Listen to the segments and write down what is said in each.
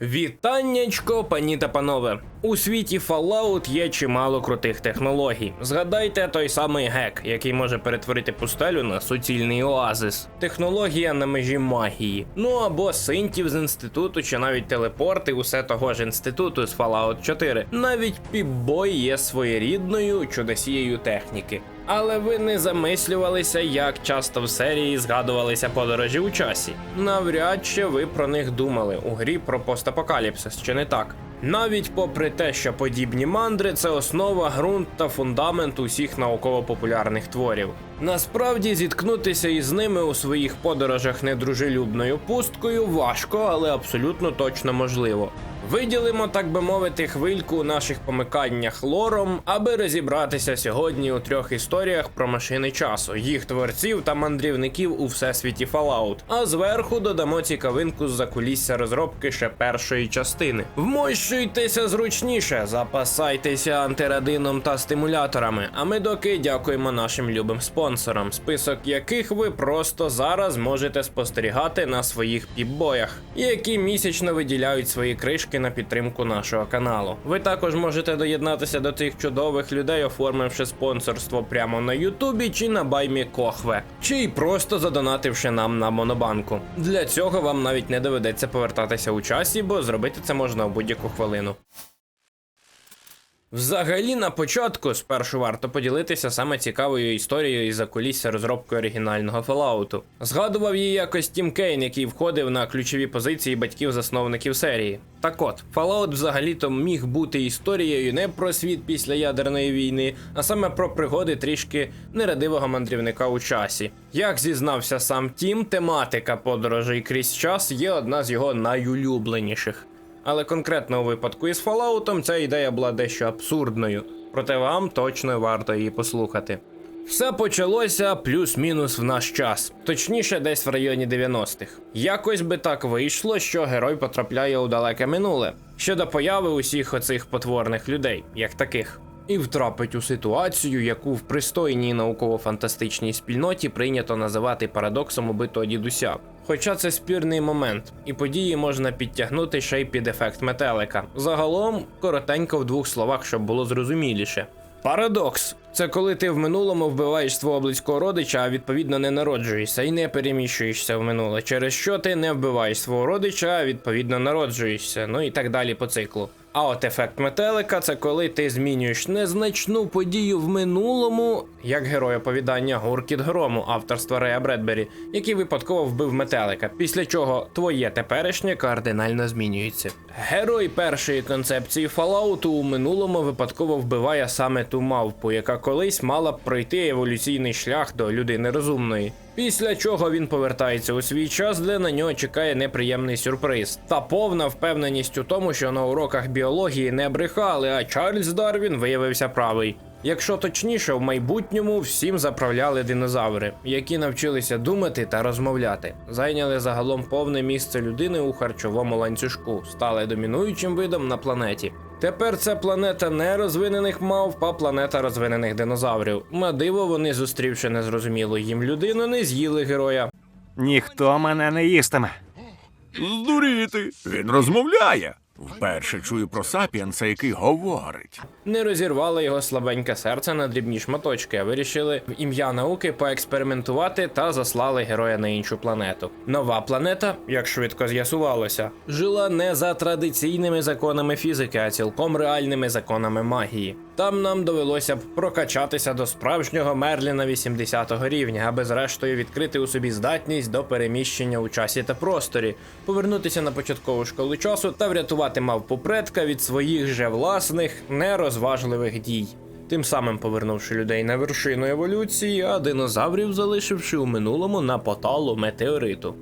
Вітаннячко, пані та панове. У світі Fallout є чимало крутих технологій. Згадайте той самий гек, який може перетворити пустелю на суцільний оазис. Технологія на межі магії. Ну або синтів з інституту, чи навіть телепорти усе того ж інституту з Fallout 4. Навіть піпбой є своєрідною чудосією техніки. Але ви не замислювалися, як часто в серії згадувалися подорожі у часі. Навряд чи ви про них думали у грі про постапокаліпсис, чи не так? Навіть попри те, що подібні мандри це основа, ґрунт та фундамент усіх науково-популярних творів. Насправді зіткнутися із ними у своїх подорожах недружелюбною пусткою важко, але абсолютно точно можливо. Виділимо, так би мовити, хвильку у наших помиканнях лором, аби розібратися сьогодні у трьох історіях про машини часу, їх творців та мандрівників у всесвіті Fallout. А зверху додамо цікавинку з закулісся розробки ще першої частини. Вмощуйтеся зручніше, запасайтеся антирадином та стимуляторами. А ми доки дякуємо нашим любим спонсорам, список яких ви просто зараз можете спостерігати на своїх піпбоях, які місячно виділяють свої кришки на підтримку нашого каналу. Ви також можете доєднатися до цих чудових людей, оформивши спонсорство прямо на Ютубі чи на Баймі Кохве, чи й просто задонативши нам на монобанку. Для цього вам навіть не доведеться повертатися у часі, бо зробити це можна у будь-яку хвилину. Взагалі, на початку спершу варто поділитися саме цікавою історією із закулісся розробки оригінального Fallout. Згадував її якось Тім Кейн, який входив на ключові позиції батьків-засновників серії. Так от, Fallout взагалі-то міг бути історією не про світ після ядерної війни, а саме про пригоди трішки нерадивого мандрівника у часі. Як зізнався сам Тім, тематика подорожей крізь час є одна з його найулюбленіших. Але конкретно у випадку із Fallout ця ідея була дещо абсурдною, проте вам точно варто її послухати. Все почалося плюс-мінус в наш час, точніше, десь в районі 90-х. Якось би так вийшло, що герой потрапляє у далеке минуле щодо появи усіх оцих потворних людей, як таких. І втрапить у ситуацію, яку в пристойній науково-фантастичній спільноті прийнято називати парадоксом убитого дідуся. Хоча це спірний момент, і події можна підтягнути ще й під ефект метелика. Загалом, коротенько в двох словах, щоб було зрозуміліше. Парадокс це коли ти в минулому вбиваєш свого близького родича, а відповідно не народжуєшся і не переміщуєшся в минуле, через що ти не вбиваєш свого родича, а відповідно народжуєшся, ну і так далі по циклу. А от ефект метелика це коли ти змінюєш незначну подію в минулому, як герой оповідання Гуркіт Грому авторства Рея Бредбері, який випадково вбив метелика, після чого твоє теперішнє кардинально змінюється. Герой першої концепції Fallout у минулому випадково вбиває саме ту мавпу, яка колись мала б пройти еволюційний шлях до людини розумної. Після чого він повертається у свій час, де на нього чекає неприємний сюрприз та повна впевненість у тому, що на уроках біології не брехали, а Чарльз Дарвін виявився правий. Якщо точніше, в майбутньому всім заправляли динозаври, які навчилися думати та розмовляти, зайняли загалом повне місце людини у харчовому ланцюжку, стали домінуючим видом на планеті. Тепер це планета не розвинених мавп, а планета розвинених динозаврів. На диво вони, зустрівши незрозумілу їм людину, не з'їли героя. Ніхто мене не їстиме. Здуріти. Він розмовляє. Вперше чую про сапіенса, який говорить. Не розірвало його слабеньке серце на дрібні шматочки, а вирішили в ім'я науки поекспериментувати та заслали героя на іншу планету. Нова планета, як швидко з'ясувалося, жила не за традиційними законами фізики, а цілком реальними законами магії. Там нам довелося б прокачатися до справжнього Мерліна 80-го рівня, аби зрештою відкрити у собі здатність до переміщення у часі та просторі, повернутися на початкову школу часу та врятувати мавпу предка від своїх же власних нерозважливих дій. Тим самим повернувши людей на вершину еволюції, а динозаврів залишивши у минулому на поталу метеориту.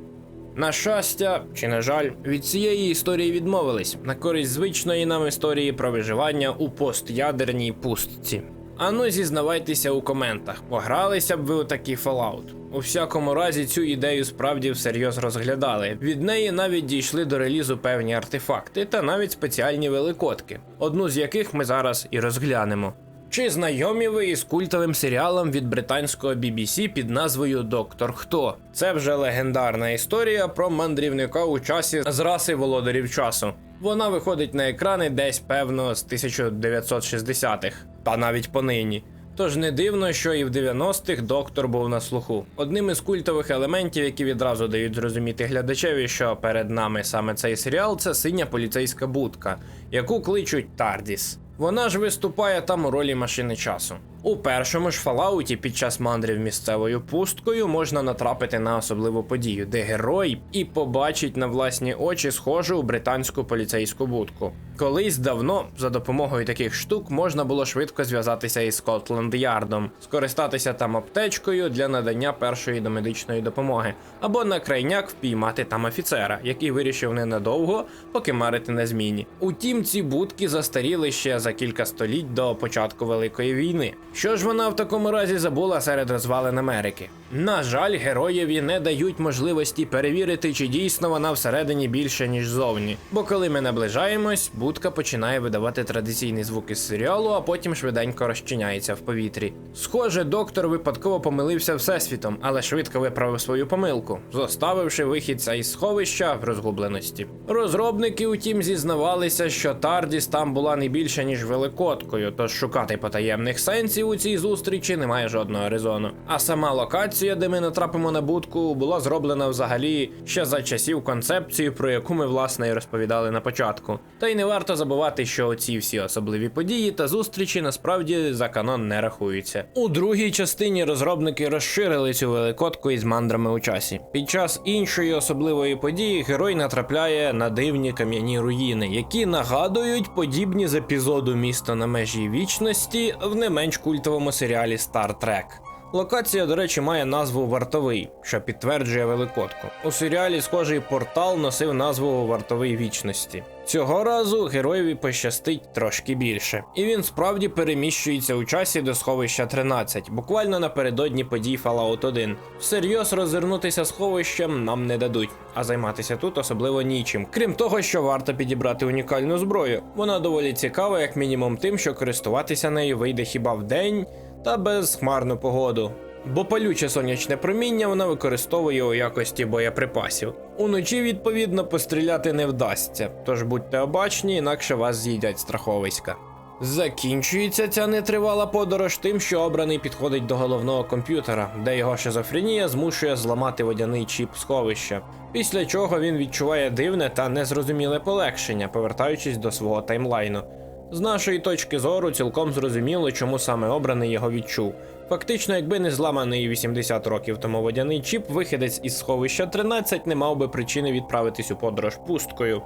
На щастя, чи на жаль, від цієї історії відмовились на користь звичної нам історії про виживання у постядерній пустці. Ану, зізнавайтеся у коментах, погралися б ви у такий Fallout. У всякому разі, цю ідею справді всерйоз розглядали. Від неї навіть дійшли до релізу певні артефакти та навіть спеціальні великодки, одну з яких ми зараз і розглянемо. Чи знайомі ви із культовим серіалом від британського BBC під назвою Доктор Хто? Це вже легендарна історія про мандрівника у часі з раси володарів часу. Вона виходить на екрани десь певно з 1960-х, та навіть понині. Тож не дивно, що і в 90-х доктор був на слуху. Одним із культових елементів, які відразу дають зрозуміти глядачеві, що перед нами саме цей серіал, це синя поліцейська будка, яку кличуть Тардіс. Вона ж виступає там у ролі машини часу. У першому ж Фалауті під час мандрів місцевою пусткою можна натрапити на особливу подію, де герой і побачить на власні очі схожу британську поліцейську будку. Колись давно за допомогою таких штук можна було швидко зв'язатися із Скотланд Ярдом, скористатися там аптечкою для надання першої домедичної допомоги, або на крайняк впіймати там офіцера, який вирішив ненадовго покимарити на зміні. Утім, ці будки застаріли ще за кілька століть до початку Великої війни. Що ж вона в такому разі забула серед розвалин Америки? На жаль, героєві не дають можливості перевірити, чи дійсно вона всередині більше, ніж зовні. Бо коли ми наближаємось, будка починає видавати традиційний звук із серіалу, а потім швиденько розчиняється в повітрі. Схоже, доктор випадково помилився всесвітом, але швидко виправив свою помилку, зоставивши вихідця із сховища в розгубленості. Розробники, утім, зізнавалися, що Тардіс там була не більше, ніж великоткою, тож шукати потаємних сенсів у цій зустрічі немає жодного резону. А сама локація, де ми натрапимо на будку, була зроблена взагалі ще за часів концепції, про яку ми власне і розповідали на початку. Та й не варто забувати, що ці всі особливі події та зустрічі насправді за канон не рахуються. У другій частині розробники розширили цю великотку із мандрами у часі. Під час іншої особливої події герой натрапляє на дивні кам'яні руїни, які нагадують подібні з епізоду місто на межі вічності в не менш культовому серіалі Star Trek. Локація, до речі, має назву Вартовий, що підтверджує великотку. У серіалі схожий портал носив назву Вартовий вічності. Цього разу героєві пощастить трошки більше, і він справді переміщується у часі до сховища 13, буквально напередодні подій Fallout 1. Всерйоз розвернутися сховищем нам не дадуть, а займатися тут особливо нічим. Крім того, що варто підібрати унікальну зброю. Вона доволі цікава, як мінімум, тим, що користуватися нею вийде хіба вдень та без хмарну погоду. Бо палюче сонячне проміння вона використовує у якості боєприпасів. Уночі, відповідно, постріляти не вдасться, тож будьте обачні, інакше вас з'їдять страховиська. Закінчується ця нетривала подорож тим, що обраний підходить до головного комп'ютера, де його шизофренія змушує зламати водяний чіп сховища. Після чого він відчуває дивне та незрозуміле полегшення, повертаючись до свого таймлайну. З нашої точки зору цілком зрозуміло, чому саме обраний його відчув. Фактично, якби не зламаний 80 років тому водяний чіп, вихідець із сховища 13 не мав би причини відправитись у подорож пусткою.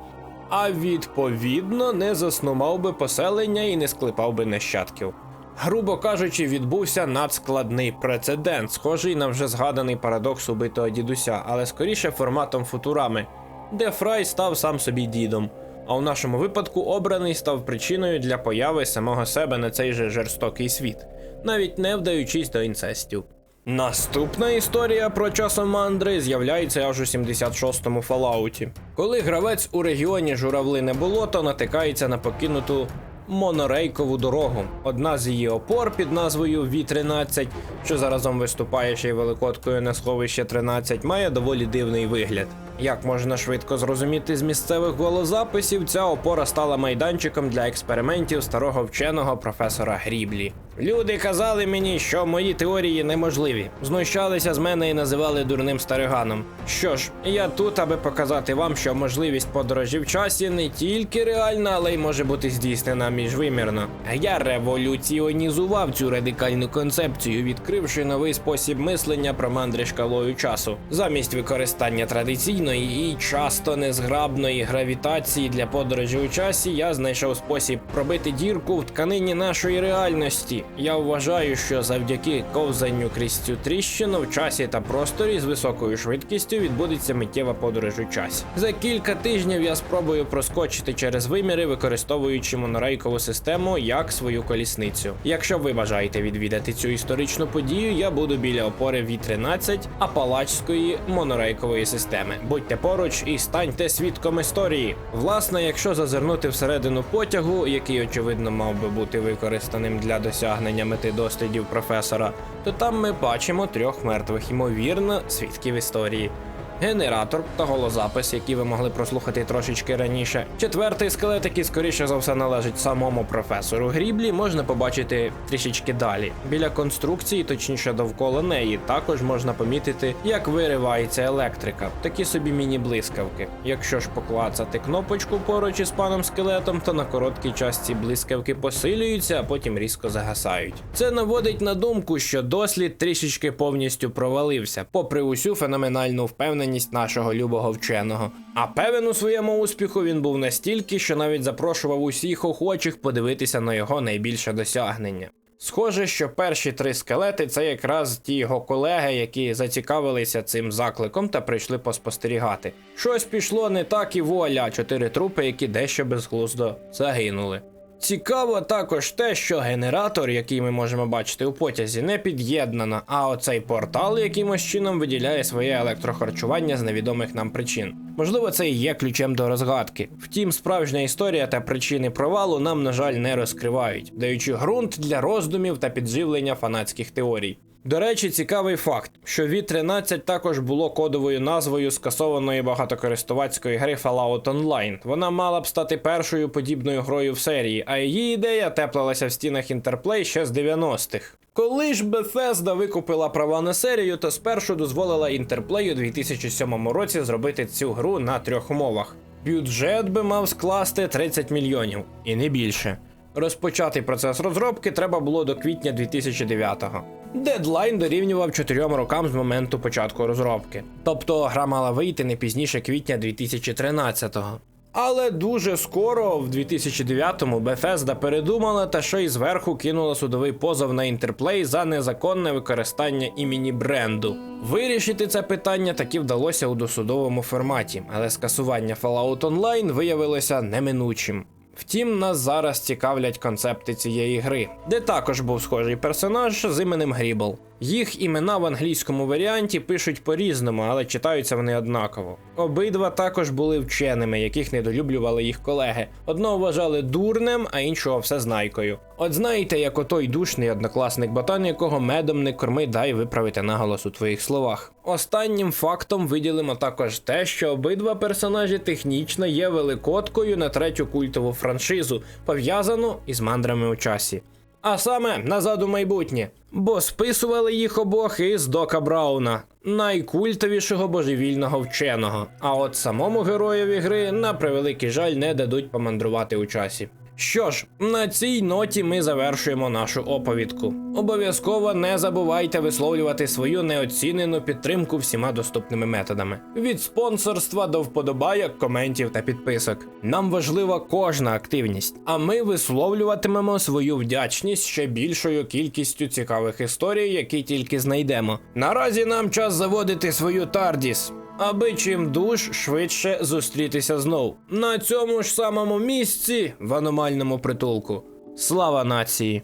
А відповідно не заснував би поселення і не склепав би нащадків. Грубо кажучи, відбувся надскладний прецедент, схожий на вже згаданий парадокс убитого дідуся, але скоріше форматом футурами, де Фрай став сам собі дідом. А у нашому випадку обраний став причиною для появи самого себе на цей же жорстокий світ, навіть не вдаючись до інцестів. Наступна історія про часомандри з'являється аж у 76-му Фалауті. Коли гравець у регіоні Журавлине болото натикається на покинуту монорейкову дорогу. Одна з її опор під назвою Ві-13, що заразом виступає ще й великоткою на сховище 13, має доволі дивний вигляд. Як можна швидко зрозуміти з місцевих голозаписів, ця опора стала майданчиком для експериментів старого вченого професора Гріблі. Люди казали мені, що мої теорії неможливі. Знущалися з мене і називали дурним стариганом. Що ж, я тут, аби показати вам, що можливість подорожі в часі не тільки реальна, але й може бути здійснена міжвимірно. Я революціонізував цю радикальну концепцію, відкривши новий спосіб мислення про мандри шкалою часу. Замість використання традиційної і часто незграбної гравітації для подорожі у часі, я знайшов спосіб пробити дірку в тканині нашої реальності. Я вважаю, що завдяки ковзанню крізь цю тріщину в часі та просторі з високою швидкістю відбудеться миттєва подорож у часі. За кілька тижнів я спробую проскочити через виміри, використовуючи монорейкову систему як свою колісницю. Якщо ви бажаєте відвідати цю історичну подію, я буду біля опори Ві-13 Апалачської монорейкової системи. Будьте поруч і станьте свідком історії. Власне, якщо зазирнути всередину потягу, який очевидно мав би бути використаним для досягнення досягнення мети дослідів професора, то там ми бачимо трьох мертвих, ймовірно, свідків історії. Генератор та голозапис, які ви могли прослухати трошечки раніше. Четвертий скелет, який скоріше за все належить самому професору Гріблі, можна побачити трішечки далі. Біля конструкції, точніше довкола неї, також можна помітити, як виривається електрика, такі собі міні-блискавки. Якщо ж поклацати кнопочку поруч із паном скелетом, то на короткий час ці блискавки посилюються, а потім різко загасають. Це наводить на думку, що дослід трішечки повністю провалився, попри усю феноменальну впевненість нашого любого вченого. А певен у своєму успіху він був настільки, що навіть запрошував усіх охочих подивитися на його найбільше досягнення. Схоже, що перші три скелети це якраз ті його колеги, які зацікавилися цим закликом та прийшли поспостерігати. Щось пішло не так і воля, чотири трупи, які дещо безглуздо загинули. Цікаво також те, що генератор, який ми можемо бачити у потязі, не під'єднано, а оцей портал якимось чином виділяє своє електрохарчування з невідомих нам причин. Можливо, це і є ключем до розгадки. Втім, справжня історія та причини провалу нам, на жаль, не розкривають, даючи ґрунт для роздумів та підживлення фанатських теорій. До речі, цікавий факт, що V13 також було кодовою назвою скасованої багатокористувацької гри Fallout Online. Вона мала б стати першою подібною грою в серії, а її ідея теплилася в стінах Interplay ще з 90-х. Коли ж Bethesda викупила права на серію, то спершу дозволила Interplay у 2007 році зробити цю гру на трьох умовах. Бюджет би мав скласти 30 мільйонів, і не більше. Розпочати процес розробки треба було до квітня 2009-го. Дедлайн дорівнював 4 рокам з моменту початку розробки. Тобто гра мала вийти не пізніше квітня 2013-го. Але дуже скоро, в 2009-му, Bethesda передумала та ще й зверху кинула судовий позов на Interplay за незаконне використання імені бренду. Вирішити це питання таки вдалося у досудовому форматі, але скасування Fallout Online виявилося неминучим. Втім, нас зараз цікавлять концепти цієї гри, де також був схожий персонаж з іменем Грібл. Їх імена в англійському варіанті пишуть по-різному, але читаються вони однаково. Обидва також були вченими, яких недолюблювали їх колеги. Одного вважали дурнем, а іншого всезнайкою. От знаєте, як отой душний однокласник ботан, якого медом не корми, дай виправити наголос у твоїх словах. Останнім фактом виділимо також те, що обидва персонажі технічно є великоткою на третю культову франшизу, пов'язану із мандрами у часі. А саме назад у майбутнє, бо списували їх обох із Дока Брауна, найкультовішого божевільного вченого. А от самому героєві гри на превеликий жаль не дадуть помандрувати у часі. Що ж, на цій ноті ми завершуємо нашу оповідку. Обов'язково не забувайте висловлювати свою неоцінену підтримку всіма доступними методами: від спонсорства до вподобайок, коментів та підписок. Нам важлива кожна активність, а ми висловлюватимемо свою вдячність ще більшою кількістю цікавих історій, які тільки знайдемо. Наразі нам час заводити свою Тардіс аби чим душ швидше зустрітися знов. На цьому ж самому місці в аномальному притулку. Слава нації!